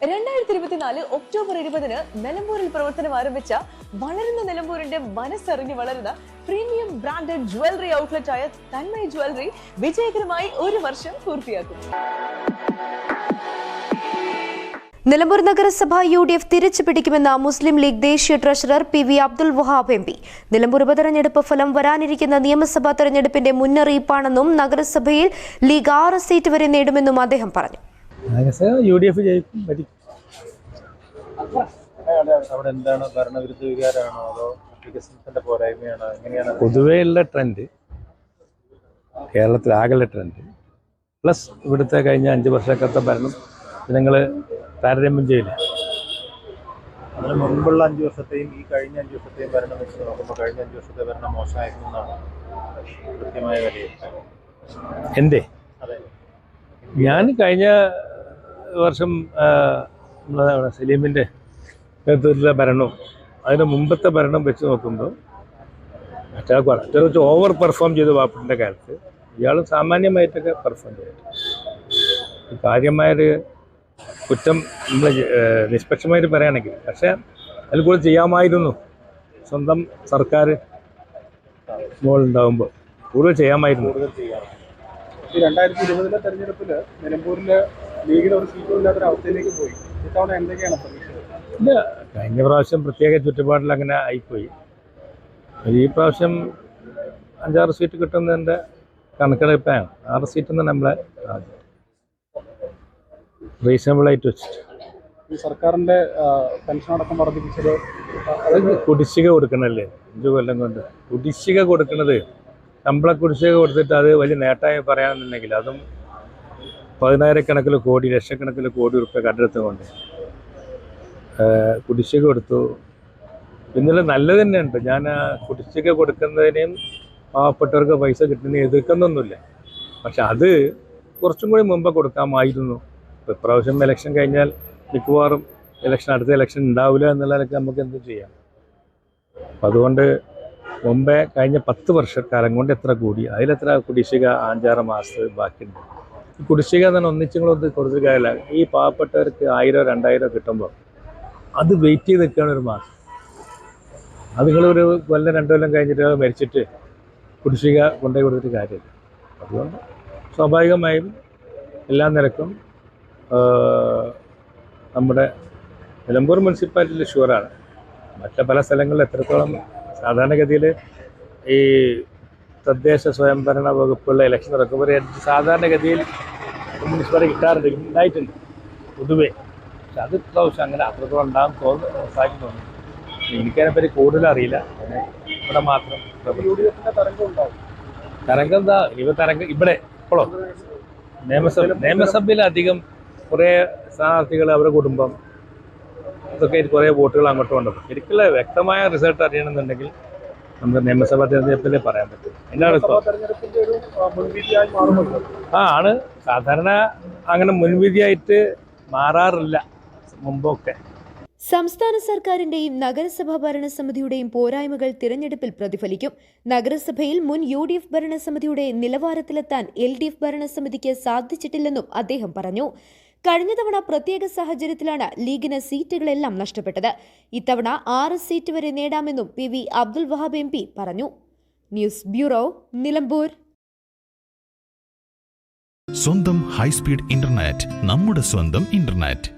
രണ്ടായിരത്തി ഇരുപത്തിനാല് ഒക്ടോബർ ഇരുപതിന് നിലമ്പൂരിൽ പ്രവർത്തനം ആരംഭിച്ച വളരുന്ന നിലമ്പൂരിന്റെ മനസ്സറിഞ്ഞ് വളരുന്ന പ്രീമിയം ബ്രാൻഡഡ് ജ്വല്ലറി ഔട്ട്ലെറ്റ് ആയ തന്മയ ജ്വല്ലറി വിജയകരമായി ഒരു വർഷം പൂർത്തിയാക്കും. നിലമ്പൂർ നഗരസഭ യു ഡി എഫ് തിരിച്ചു പിടിക്കുമെന്ന മുസ്ലിം ലീഗ് ദേശീയ treasurer P V Abdul Wahab M P. Nilambur ഉപതെരഞ്ഞെടുപ്പ് ഫലം വരാനിരിക്കുന്ന നിയമസഭാ തെരഞ്ഞെടുപ്പിന്റെ മുന്നറിയിപ്പാണെന്നും നഗരസഭയിൽ ലീഗ് ആറ് സീറ്റ് വരെ നേടുമെന്നും അദ്ദേഹം പറഞ്ഞു. നഗരസഭ യു ഡി എഫ് ജയിക്കും ഭരിക്കും അവിടെ എന്താണ് ഭരണവിരുദ്ധ വികാരമാണോ അതോ വികസനത്തിന്റെ പോരായ്മയാണോ? എങ്ങനെയാണ് പൊതുവെയുള്ള ട്രെൻഡ് കേരളത്തിലാകെയുള്ള ട്രെൻഡ്. പ്ലസ് ഇവിടുത്തെ കഴിഞ്ഞ അഞ്ച് വർഷക്കത്തെ ഭരണം ജനങ്ങൾ താരതമ്യം ചെയ്യില്ല. അതിന് മുൻപുള്ള അഞ്ച് വർഷത്തെയും ഈ കഴിഞ്ഞ അഞ്ച് വർഷത്തെയും ഭരണം വെച്ച് നോക്കുമ്പോൾ കഴിഞ്ഞ അഞ്ച് വർഷത്തെ ഭരണം മോശമായിരുന്നു എന്നാണ് കൃത്യമായ വിലയിരുത്തൽ എന്റെ ഞാൻ കഴിഞ്ഞ വർഷം നമ്മളെ സലീമിന്റെ നേതൃത്വത്തിലെ ഭരണവും അതിന് മുമ്പത്തെ ഭരണം വെച്ച് നോക്കുമ്പോൾ മറ്റേ അറ്റാക്ക് കുറച്ച് ഓവർ പെർഫോം ചെയ്തു വാപ്പിന്റെ കാലത്ത് ഇയാൾ സാമാന്യമായിട്ടൊക്കെ പെർഫോം ചെയ്തു കാര്യമായൊരു കുറ്റം നമ്മൾ നിഷ്പക്ഷമായിട്ട് പറയുകയാണെങ്കിൽ പക്ഷേ അതിൽ കൂടുതൽ ചെയ്യാമായിരുന്നു. സ്വന്തം സർക്കാർ മുകളിലുണ്ടാകുമ്പോൾ കൂടുതൽ ചെയ്യാമായിരുന്നു. രണ്ടായിരത്തി ഇരുപതിലെ തെരഞ്ഞെടുപ്പിൽ നിലമ്പൂരിൽ ലീഗിൽ ഒരു സീറ്റും ഇല്ലാത്തൊരു അവസ്ഥയിലേക്ക് പോയി. ഇത്തവണ എന്തൊക്കെയാണ് പ്രതീക്ഷ? ഇല്ല കഴിഞ്ഞ പ്രാവശ്യം പ്രത്യേക ചുറ്റുപാടിൽ അങ്ങനെ ആയിപ്പോയി. ഈ പ്രാവശ്യം അഞ്ചാറ് സീറ്റ് കിട്ടുന്നതിന്റെ കണക്കെടുപ്പാണ്. ആറ് സീറ്റ് എന്ന് നമ്മളെ റീസണബിളായിട്ട് വെച്ചിട്ട്. ഈ സർക്കാരിന്റെ പെൻഷൻ അടക്കം വർദ്ധിപ്പിച്ചത് അത് കുടിശ്ശിക കൊടുക്കണല്ലേ? അഞ്ച് കൊല്ലം കൊണ്ട്. കുടിശ്ശിക കൊടുക്കുന്നത് നമ്മളെ കുടിശ്ശിക കൊടുത്തിട്ട് അത് വലിയ നേട്ടമായി പറയാമെന്നുണ്ടെങ്കിൽ അതും പതിനായിരക്കണക്കിന് കോടി ലക്ഷക്കണക്കിന് കോടി ഉറുപ്പ്യ കണ്ടെടുത്തുകൊണ്ട് കുടിശ്ശിക കൊടുത്തു. എന്നുള്ള നല്ലത് തന്നെയുണ്ട്. ഞാൻ ആ കുടിശ്ശിക കൊടുക്കുന്നതിനെയും പാവപ്പെട്ടവർക്ക് പൈസ കിട്ടുന്നതിനെ എതിർക്കുന്നൊന്നുമില്ല. പക്ഷെ അത് കുറച്ചും കൂടി മുമ്പ് കൊടുക്കാമായിരുന്നു. ഇപ്പം ഇപ്രാവശ്യം ഇലക്ഷൻ കഴിഞ്ഞാൽ മിക്കവാറും ഇലക്ഷൻ അടുത്ത ഇലക്ഷൻ ഉണ്ടാവില്ല എന്നുള്ളതൊക്കെ നമുക്ക് എന്ത് ചെയ്യാം. അപ്പം അതുകൊണ്ട് മുമ്പേ കഴിഞ്ഞ പത്ത് വർഷക്കാലം കൊണ്ട് എത്ര കൂടി അതിലെത്ര കുടിശ്ശിക അഞ്ചാറ് മാസത്ത് ബാക്കിയുണ്ട്? കുടിശ്ശിക തന്നെ ഒന്നിച്ചും കൂടെ കൊടുത്തിട്ട് കാര്യമില്ല. ഈ പാവപ്പെട്ടവർക്ക് ആയിരം രണ്ടായിരം കിട്ടുമ്പോൾ അത് വെയിറ്റ് ചെയ്ത് നിൽക്കുകയാണ് ഒരു മാസം. അത് നിങ്ങളൊരു കൊല്ലം രണ്ടു കൊല്ലം കഴിഞ്ഞിട്ട് മരിച്ചിട്ട് കുടിശ്ശിക കൊണ്ടുപോയി കൊടുത്തിട്ട് കാര്യമില്ല. അതുകൊണ്ട് സ്വാഭാവികമായും എല്ലാ നിരക്കും നമ്മുടെ നിലമ്പൂർ മുനിസിപ്പാലിറ്റിയിൽ ഷുവറാണ് മറ്റ് പല സ്ഥലങ്ങളിൽ എത്രത്തോളം സാധാരണഗതിയിൽ ഈ തദ്ദേശ സ്വയംഭരണ വകുപ്പുള്ള ഇലക്ഷൻ നടക്കുമ്പോൾ സാധാരണഗതിയിൽ മുനിസിപ്പാലിറ്റി കിട്ടാറുണ്ട് ഉണ്ടായിട്ടുണ്ട് പൊതുവേ. പക്ഷെ അത് പ്രാവശ്യം അങ്ങനെ അത്രത്തോളം ഉണ്ടാകും തോന്നുന്നു സാധിക്കും തോന്നുന്നു എനിക്കതിനെപ്പറ്റി കൂടുതൽ അറിയില്ല. ഇവിടെ മാത്രം തരംഗം എന്താ? ഇവ തരംഗം ഇവിടെ ഇപ്പോഴോ നിയമസഭ നിയമസഭയിൽ അധികം കുറേ സ്ഥാനാർത്ഥികൾ അവരുടെ കുടുംബം ഇതൊക്കെ കുറേ വോട്ടുകൾ അങ്ങോട്ട് കൊണ്ടുപോകും ശരിക്കുള്ള വ്യക്തമായ റിസൾട്ട് അറിയണമെന്നുണ്ടെങ്കിൽ നമുക്ക് നിയമസഭാ തെരഞ്ഞെടുപ്പിലേ പറയാൻ പറ്റും. മാറുമല്ലോ ആ ആണ്. സാധാരണ അങ്ങനെ മുൻവിധിയായിട്ട് മാറാറില്ല മുമ്പൊക്കെ. സംസ്ഥാന സർക്കാരിന്റെയും നഗരസഭാ ഭരണസമിതിയുടെയും പോരായ്മകൾ തിരഞ്ഞെടുപ്പിൽ പ്രതിഫലിക്കും. നഗരസഭയിൽ മുൻ യു ഡി എഫ് ഭരണസമിതിയുടെ നിലവാരത്തിലെത്താൻ എൽ ഡി എഫ് ഭരണസമിതിക്ക് സാധിച്ചിട്ടില്ലെന്നും അദ്ദേഹം പറഞ്ഞു. കഴിഞ്ഞ തവണ പ്രത്യേക സാഹചര്യത്തിലാണ് ലീഗിന് സീറ്റുകളെല്ലാം നഷ്ടപ്പെട്ടത്. ഇത്തവണ ആറ് സീറ്റ് വരെ നേടാമെന്നും P V Abdul Wahab M പറഞ്ഞു. News bureau Nilambur. സ്വന്തം ഹൈസ്പീഡ് ഇന്റർനെറ്റ് നമ്മുടെ സ്വന്തം ഇന്റർനെറ്റ്.